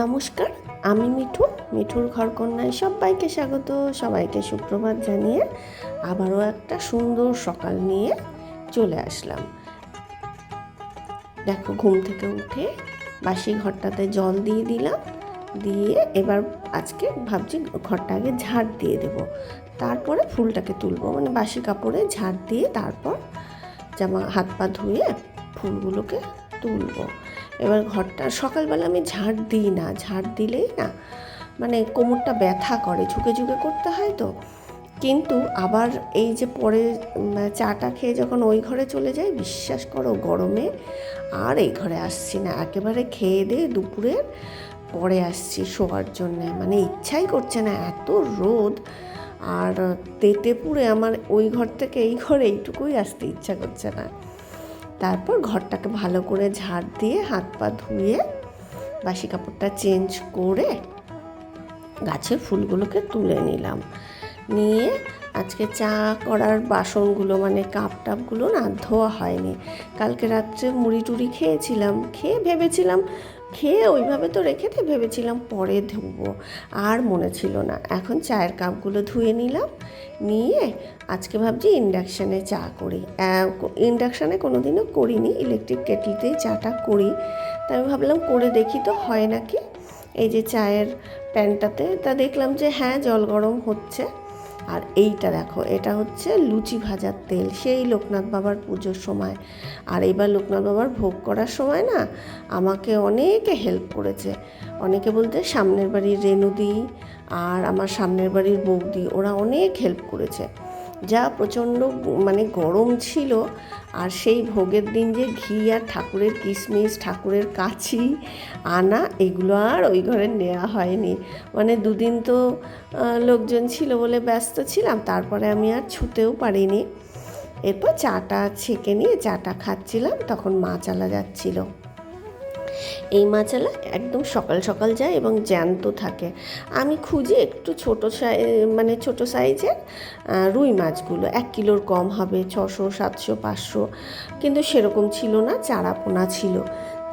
নমস্কার, আমি মিঠু, মিঠুর ঘরকন্যায় সবাইকে স্বাগত, সবাইকে সুপ্রভাত জানিয়ে আবারও একটা সুন্দর সকাল নিয়ে চলে আসলাম। দেখো, ঘুম থেকে উঠে বাসি ঘরটাতে জল দিয়ে দিলাম, দিয়ে এবার আজকে ভাবছি ঘরটা আগে ঝাড় দিয়ে দেব। তারপরে ফুলটাকে তুলবো মানে বাসি কাপড়ে ঝাড় দিয়ে তারপর জামা হাত পা ধুয়ে ফুলগুলোকে তুলবো। এবার ঘরটা সকালবেলা আমি ঝাড় দিই না, ঝাড় দিলেই না মানে কোমরটা ব্যথা করে, ঝুঁকে ঝুঁকে করতে হয় তো। কিন্তু আবার এই যে পরে চাটা খেয়ে যখন ওই ঘরে চলে যাই, বিশ্বাস করো গরমে আর এই ঘরে আসছি না। একেবারে খেয়ে দিয়ে দুপুরের পরে আসছি শোয়ার জন্যে। মানে ইচ্ছাই করছে না, এত রোদ। আর তেতে পুড়ে আমার ওই ঘর থেকে এই ঘরে এইটুকুই আসতে ইচ্ছা করছে না। তারপর ঘরটাকে ভালো করে ঝাড় দিয়ে হাত পা ধুয়ে বাসি কাপড়টা চেঞ্জ করে গাছের ফুলগুলোকে তুলে নিলাম। নিয়ে আজকে চা করার বাসনগুলো মানে কাপ টাপগুলো না ধোয়া হয়নি। কালকে রাত্রে মুড়ি টুড়ি খেয়েছিলাম, খেয়ে ভেবেছিলাম খেয়ে ওইভাবে তো রেখে দিয়ে ভেবেছিলাম পরে ধুবো। আর মনে ছিল না। এখন চায়ের কাপগুলো ধুয়ে নিলাম, নিয়ে আজকে ভাবছি ইন্ডাকশানে চা করি। ইন্ডাকশানে কোনো দিনও করিনি, ইলেকট্রিক কেটলিতেই চাটা করি। তাই আমি ভাবলাম করে দেখি তো হয় নাকি। এই যে চায়ের প্যানটাতে, তা দেখলাম যে হ্যাঁ জল গরম হচ্ছে। আর এইটা দেখো, এটা হচ্ছে লুচি ভাজার তেল। সেই লোকনাথ বাবার পুজোর সময়। আর এবার লোকনাথ বাবার ভোগ করার সময় না আমাকে অনেকে হেল্প করেছে। অনেকে বলতে সামনের বাড়ির রেণুদি আর আমার সামনের বাড়ির বৌদি, ওরা অনেক হেল্প করেছে। যা প্রচণ্ড মানে গরম ছিল আর সেই ভোগের দিন যে ঘি আর ঠাকুরের কিশমিশ, ঠাকুরের কাছি আনা, এগুলো আর ওই ঘরে নেওয়া হয়নি। মানে দুদিন তো লোকজন ছিল বলে ব্যস্ত ছিলাম, তারপরে আমি আর ছুতেও পারিনি। এরপর চাটা ছেঁকে নিয়ে চাটা খাচ্ছিলাম, তখন মা চালা যাচ্ছিল। এই মাছালা একদম সকাল সকাল যায় এবং জ্যান্ত থাকে। আমি খুঁজে একটু ছোটো মানে ছোটো সাইজের রুই মাছগুলো, এক কিলোর কম হবে, ছশো, সাতশো, পাঁচশো। কিন্তু সেরকম ছিল না চারাপোনা ছিল।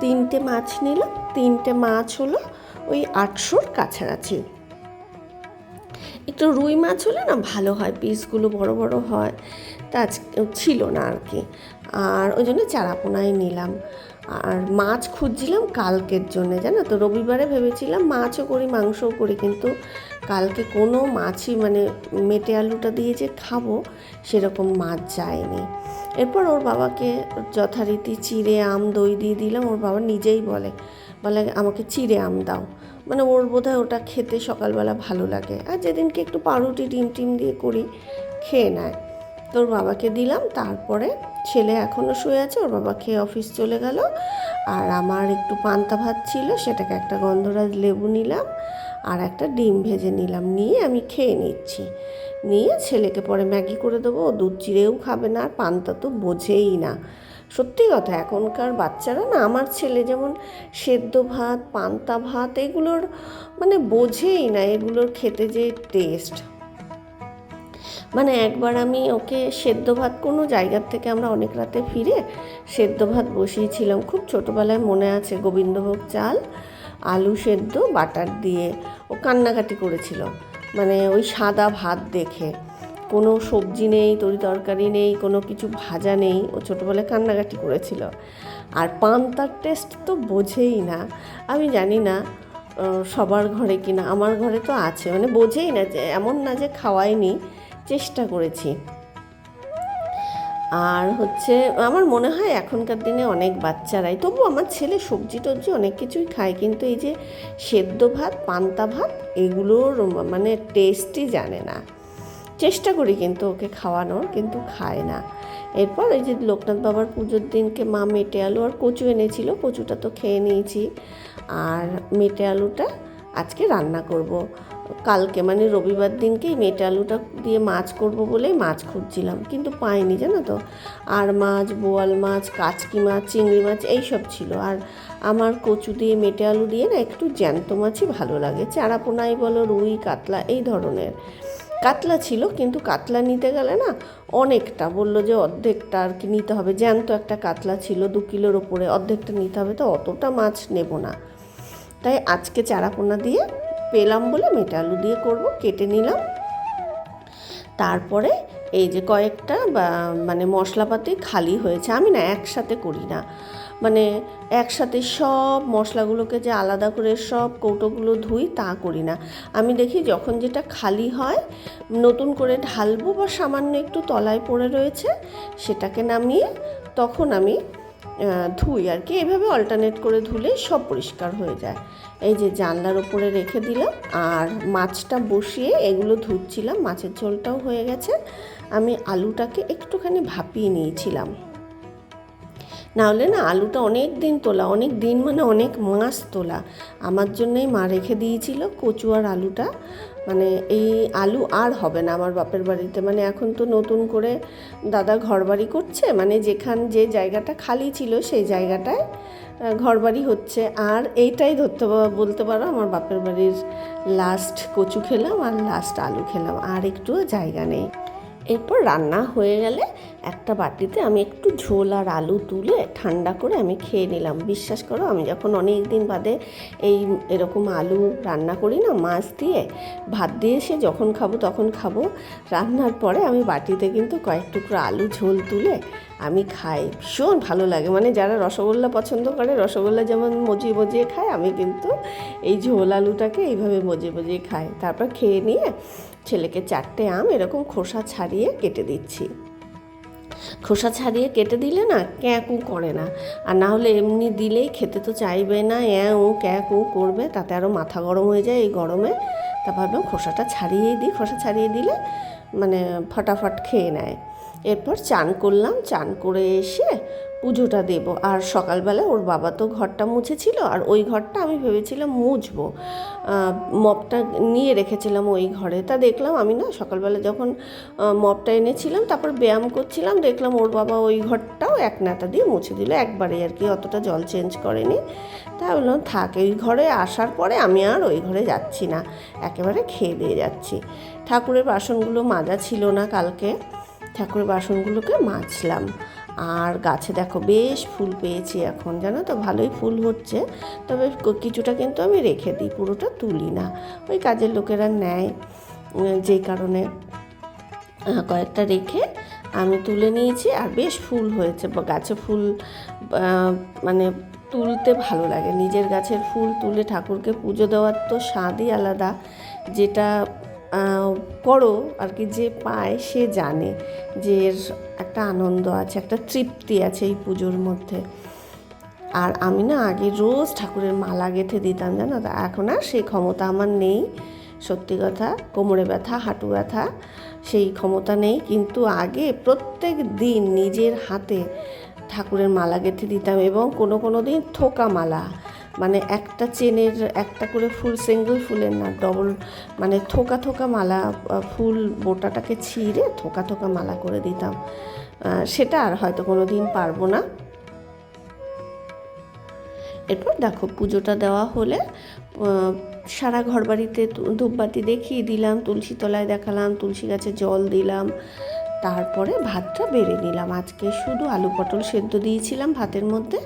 তিনটে মাছ নিলাম তিনটে মাছ হলো ওই আটশোর কাছাকাছি। একটু রুই মাছ হলে না ভালো হয়, পিসগুলো বড় বড় হয়। তা ছিল না আর কি। আর ওই জন্য চারাপোনায় নিলাম। আর মাছ খুঁজছিলাম কালকের জন্য, জানো তো? রবিবারে ভেবেছিলাম মাছও করি, মাংসও করি, কিন্তু কালকে কোনো মাছই মানে মেটে আলুটা দিয়ে যে খাব সেরকম মাছ যায়নি। এরপর ওর বাবাকে যথারীতি চিড়ে আম, দই দিয়ে দিলাম। ওর বাবা নিজেই বলে বলে, আমাকে চিড়ে আম দাও। মানে ওর বোধহয় ওটা খেতে সকালবেলা ভালো লাগে। আর যেদিনকে একটু পাউরুটি, ডিম টিম দিয়ে করি, খেয়ে নেয়। তোর বাবাকে দিলাম, তারপরে ছেলে এখনও শুয়ে আছে, ওর বাবা খেয়ে অফিস চলে গেল। আর আমার একটু পান্তা ভাত ছিল, সেটাকে একটা গন্ধরাজ লেবু নিলাম, আর একটা ডিম ভেজে নিলাম, নিয়ে আমি খেয়ে নিচ্ছি। নিয়ে ছেলেকে পরে ম্যাগি করে দেবো, ও দুধ চিড়েও খাবে না, আর পান্তা তো বোঝেই না। সত্যি কথা, এখনকার বাচ্চারা না, আমার ছেলে যেমন সেদ্ধ ভাত, পান্তা ভাত, এগুলোর মানে বোঝেই না, এগুলোর খেতে যে টেস্ট মানে একবার আমি ওকে সেদ্ধ ভাত কোনো জায়গার থেকে আমরা অনেক রাতে ফিরে সেদ্ধ ভাত বসিয়েছিলাম। খুব ছোটোবেলায় মনে আছে গোবিন্দভোগ চাল, আলু সেদ্ধ, বাটার দিয়ে ও কান্নাকাটি করেছিল। মানে ওই সাদা ভাত দেখে। কোনো সবজি নেই, তরি তরকারি নেই, কোনো কিছু ভাজা নেই, ও ছোটোবেলায় কান্নাকাটি করেছিল। আর পান্তার টেস্ট তো বোঝেই না। আমি জানি না সবার ঘরে কিনা আমার ঘরে তো আছে। মানে বোঝেই না যে, এমন না যে খাওয়াইনি। চেষ্টা করেছি। আর হচ্ছে, আমার মনে হয় এখনকার দিনে অনেক বাচ্চারাই তবু আমার ছেলে সবজি টবজি অনেক কিছুই খায়, কিন্তু এই যে সেদ্ধ ভাত, পান্তা ভাত, এগুলোর মানে টেস্টই জানে না। চেষ্টা করি কিন্তু ওকে খাওয়ানোর, কিন্তু খায় না। এরপর এই যে লোকনাথ বাবার পুজোর দিনকে মা মেটে আলু আর কচু এনেছিল, কচুটা তো খেয়ে নিয়েছি। আর মেটে আলুটা আজকে রান্না করব। কালকে মানে রবিবার দিনকেই মেটে আলুটা দিয়ে মাছ করব বলেই মাছ খুঁজছিলাম, কিন্তু পাইনি জানো তো। আর মাছ, বোয়াল মাছ, কাচকি মাছ, চিংড়ি মাছ এই সব ছিল। আর আমার কচু দিয়ে মেটে আলু দিয়ে না একটু জ্যান্ত মাছই ভালো লাগে, চারাপোনাই বলো, রুই, কাতলা এই ধরনের। কাতলা ছিল, কিন্তু কাতলা নিতে গেলে না অনেকটা বলল যে অর্ধেকটা আর কি নিতে হবে। জ্যান্ত একটা কাতলা ছিল দু কিলোর ওপরে, অর্ধেকটা নিতে হবে, তো অতটা মাছ নেব না। তাই আজকে চারাপোনা দিয়ে পেলাম বলে মেটে আলু দিয়ে করব, কেটে নিলাম। তারপরে এই যে কয়েকটা বা মানে মশলাপাতি খালি হয়েছে, আমি না একসাথে করি না। মানে একসাথে সব মশলাগুলোকে যে আলাদা করে সব কৌটোগুলো ধুই, তা করি না। আমি দেখি যখন যেটা খালি হয়, নতুন করে ঢালবো বা সামান্য একটু তলায় পড়ে রয়েছে, সেটাকে নামিয়ে তখন আমি ধুই আর কি। এভাবে অল্টারনেট করে ধুলে সব পরিষ্কার হয়ে যায়। এই যে জানলার ওপরে রেখে দিলাম আর মাছটা বসিয়ে এগুলো ধুচ্ছিলাম, মাছের ঝোলটাও হয়ে গেছে। আমি আলুটাকে একটুখানি ভাপিয়ে নিয়েছিলাম। নাহলে না আলুটা অনেক দিন তোলা, অনেক দিন মানে অনেক মাস তোলা। আমার জন্যই মা রেখে দিয়েছিল কচু আর আলুটা। মানে এই আলু আর হবে না আমার বাপের বাড়িতে। মানে এখন তো নতুন করে দাদা ঘরবাড়ি করছে মানে যেখান যে জায়গাটা খালি ছিল সেই জায়গাটায় ঘরবাড়ি হচ্ছে। আর এইটাই ধরতে বলতে পারো আমার বাপের বাড়ির লাস্ট কচু খেলাম আর লাস্ট আলু খেলাম। আর একটুও জায়গা নেই। এরপর রান্না হয়ে গেলে একটা বাটিতে আমি একটু ঝোল আর আলু তুলে ঠান্ডা করে আমি খেয়ে নিলাম। বিশ্বাস করো, আমি যখন অনেক দিন বাদে এই এরকম আলু রান্না করি না, মাছ দিয়ে ভাত দিয়ে সে যখন খাব তখন খাব, রান্নার পরে আমি বাটিতে কিন্তু কয়েক টুকরো আলু ঝোল তুলে আমি খাই। ভীষণ ভালো লাগে। মানে যারা রসগোল্লা পছন্দ করে, রসগোল্লা যেমন মজিয়ে মজিয়ে খায়, আমি কিন্তু এই ঝোল আলুটাকে এইভাবে মজিয়ে মজিয়ে খাই। তারপর খেয়ে নিয়ে ছেলেকে চারটে আম এরকম খোসা ছাড়িয়ে কেটে দিচ্ছি। খোসা ছাড়িয়ে কেটে দিলে না ক্যাঁকু করে না। আর না হলে এমনি দিলেই খেতে তো চাইবে না অ্যাঁ ও ক্যাঁকু করবে, তাতে আরও মাথা গরম হয়ে যায় এই গরমে। তা ভাবলাম খোসাটা ছাড়িয়েই দিই। খোসা ছাড়িয়ে দিলে মানে ফটাফট খেয়ে নেয়। এরপর চান করলাম, চান করে এসে পুজোটা দেব। আর সকালবেলা ওর বাবা তো ঘরটা মুছেছিল, আর ওই ঘরটা আমি ভেবেছিলাম মুছবো। মপটা নিয়ে রেখেছিলাম ওই ঘরে। তা দেখলাম আমি না সকালবেলা যখন মপটা এনেছিলাম, তারপর ব্যায়াম করছিলাম, দেখলাম ওর বাবা ওই ঘরটাও এক নাতা দিয়ে মুছে দিল। একবারে আর কি, অতটা জল চেঞ্জ করেনি। তা বললাম, থাক, এই ঘরে আসার পরে আমি আর ওই ঘরে যাচ্ছি না। একেবারে খেয়ে দিয়ে যাচ্ছি। ঠাকুরের বাসনগুলো মাজা ছিল না কালকে। ঠাকুরের বাসনগুলোকে মাজলাম। আর গাছে দেখো বেশ ফুল পেয়েছি এখন, জানো তো? ভালোই ফুল হচ্ছে। তবে কিছুটা কিন্তু আমি রেখে দিই, পুরোটা তুলি না। ওই কাজের লোকেরা নেয়। যেই কারণে কয়েকটা রেখে আমি তুলে নিয়েছি। আর বেশ ফুল হয়েছে। গাছে ফুল মানে তুলতে ভালো লাগে। নিজের গাছের ফুল তুলে ঠাকুরকে পুজো দেওয়ার তো স্বাদই আলাদা। যেটা করো আর কি, যে পায় সে জানে যে এর একটা আনন্দ আছে, একটা তৃপ্তি আছে এই পুজোর মধ্যে। আর আমি না আগে রোজ ঠাকুরের মালা গেঁথে দিতাম, জানো তো? এখন আর সেই ক্ষমতা আমার নেই, সত্যি কথা। কোমরে ব্যথা, হাঁটু ব্যথা, সেই ক্ষমতা নেই। কিন্তু আগে প্রত্যেক দিন নিজের হাতে ঠাকুরের মালা গেঁথে দিতাম এবং কোনো কোনো দিন থোকা মালা মানে একটা চেনের একটা করে ফুল সিঙ্গেল ফুলের না ডবল মানে থোকা থোকা মালা ফুল বোটাটাকে ছিঁড়ে থোকা থোকা মালা করে দিতাম। সেটা আর হয়তো কোনো দিন পারব না। এরপর দেখো, পুজোটা দেওয়া হলে সারা ঘর বাড়িতে ধূপবাতি দেখিয়ে দিলাম, তুলসী তলায় দেখালাম, তুলসী গাছে জল দিলাম তারপরে ভাতটা বেড়ে নিলাম। আজকে শুধু আলু পটল সেদ্ধ দিয়েছিলাম ভাতের মধ্যে,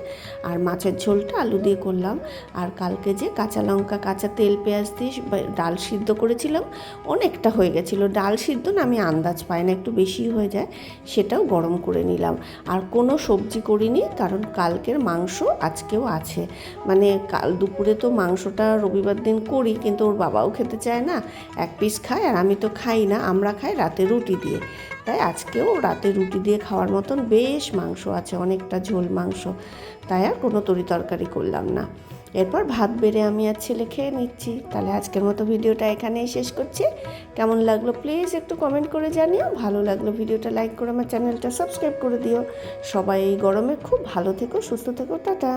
আর মাছের ঝোলটা আলু দিয়ে করলাম। আর কালকে যে কাঁচা লঙ্কা, কাঁচা তেল, পেঁয়াজ দিয়ে ডাল সিদ্ধ করেছিলাম, অনেকটা হয়ে গেছিল। ডাল সিদ্ধ না আমি আন্দাজ পাই না, একটু বেশি হয়ে যায়, সেটাও গরম করে নিলাম। আর কোনো সবজি করিনি, কারণ কালকের মাংস আজকেও আছে। মানে কাল দুপুরে তো মাংসটা রবিবার দিন করি, কিন্তু ওর বাবাও খেতে চায় না। এক পিস খায় আর আমি তো খাই না, আমরা খাই রাতে রুটি দিয়ে। তাই আজকেও রাতে রুটি দিয়ে খাওয়ার মতন বেশ মাংস আছে, অনেকটা ঝোল মাংস। তাই আর কোনো তরি তরকারি করলাম না। এরপর ভাত বেড়ে আমি আর ছেলে খেয়ে নিচ্ছি। তাহলে আজকের মতো ভিডিওটা এখানেই শেষ করছি। কেমন লাগল প্লিজ একটু কমেন্ট করে জানিও। ভালো লাগল ভিডিওটা লাইক করে আমার চ্যানেলটা সাবস্ক্রাইব করে দিও। সবাই এই গরমে খুব ভালো থেকো, সুস্থ থেকো, টাটা।